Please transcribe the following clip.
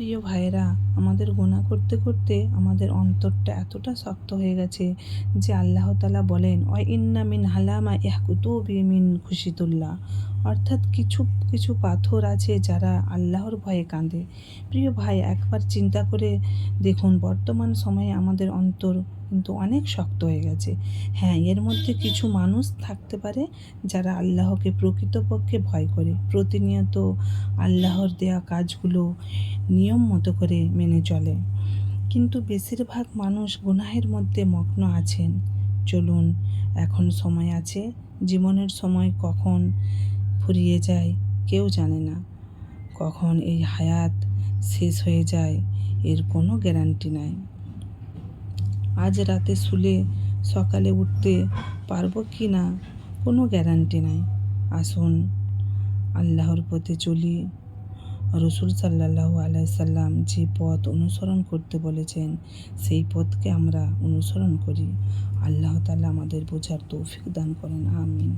প্রিয় ভাইরা আমাদের গোনা করতে করতে আমাদের অন্তরটা এতটা শক্ত হয়ে গেছে যে আল্লাহ তালা বলেন অ ইন্না মিন হালামা ইহকুতুবি মিন খুশিতুল্লাহ। অর্থাৎ কিছু কিছু পাথর আছে যারা আল্লাহর ভয়ে কাঁদে। প্রিয় ভাই, একবার চিন্তা করে দেখুন, বর্তমান সময়ে আমাদের অন্তর কিন্তু অনেক শক্ত হয়ে গেছে। হ্যাঁ এর মধ্যে কিছু মানুষ থাকতে পারে যারা আল্লাহকে প্রকৃতপক্ষে ভয় করে। প্রতিনিয়ত আল্লাহর দেয়া কাজগুলো নিয়ম মতো করে মেনে চলে। কিন্তু বেশিরভাগ মানুষ গুনাহের মধ্যে মগ্ন আছেন। চলুন, এখন সময় আছে। জীবনের সময় কখন ফুরিয়ে যায়, কেউ জানে না। কখন এই হায়াত শেষ হয়ে যায়, এর কোনো গ্যারান্টি নাই। আজ রাতে শুলে সকালে উঠতে পারব কি না, কোনো গ্যারান্টি নাই। আসুন, আল্লাহর পথে চলি। রসুল সাল্লাহ আলাইসাল্লাম যে পথ অনুসরণ করতে বলেছেন, সেই পথকে আমরা অনুসরণ করি। আল্লাহ তালা আমাদের বোঝার তৌফিক দান করেন, আমিন।